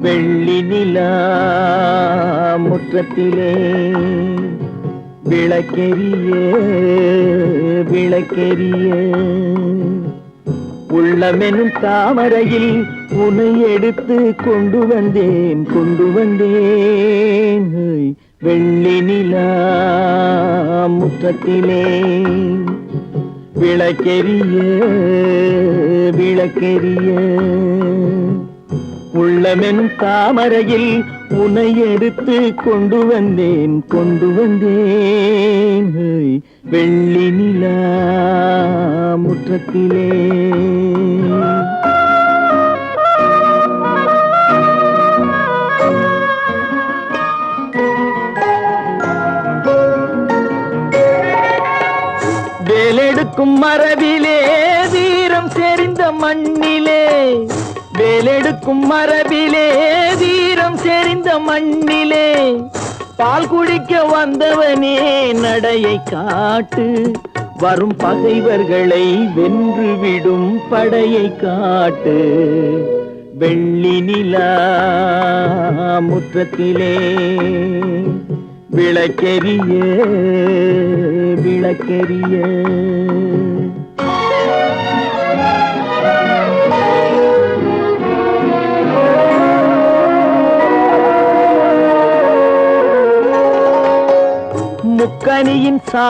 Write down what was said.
வெள்ளி நிலா முற்றத்திலே விளக்கெரிய விளக்கெரிய உள்ளமெனும் தாமரையில் உனை எடுத்து கொண்டு வந்தேன் கொண்டு வந்தேன். வெள்ளி நிலா முற்றத்திலே விளக்கெரிய விளக்கெரிய உள்ளமென் தாமரையில் உனை எடுத்து கொண்டு வந்தேன் கொண்டு வந்தேன். வெள்ளி நிலா முற்றத்திலே. வேலெடுக்கும் மரபிலே வீரம் செறிந்த மண்ணிலே. வேலெடுக்கும் மரபிலே வீரம் செறிந்த மண்ணிலே பால் குடிக்க வந்தவனே நடையை காட்டு. வரும் பகைவர்களை வென்றுவிடும் படையை காட்டு. வெள்ளி நிலா முற்றத்திலே விளக்கெரிய விளக்கெரிய முக்கணியின் சா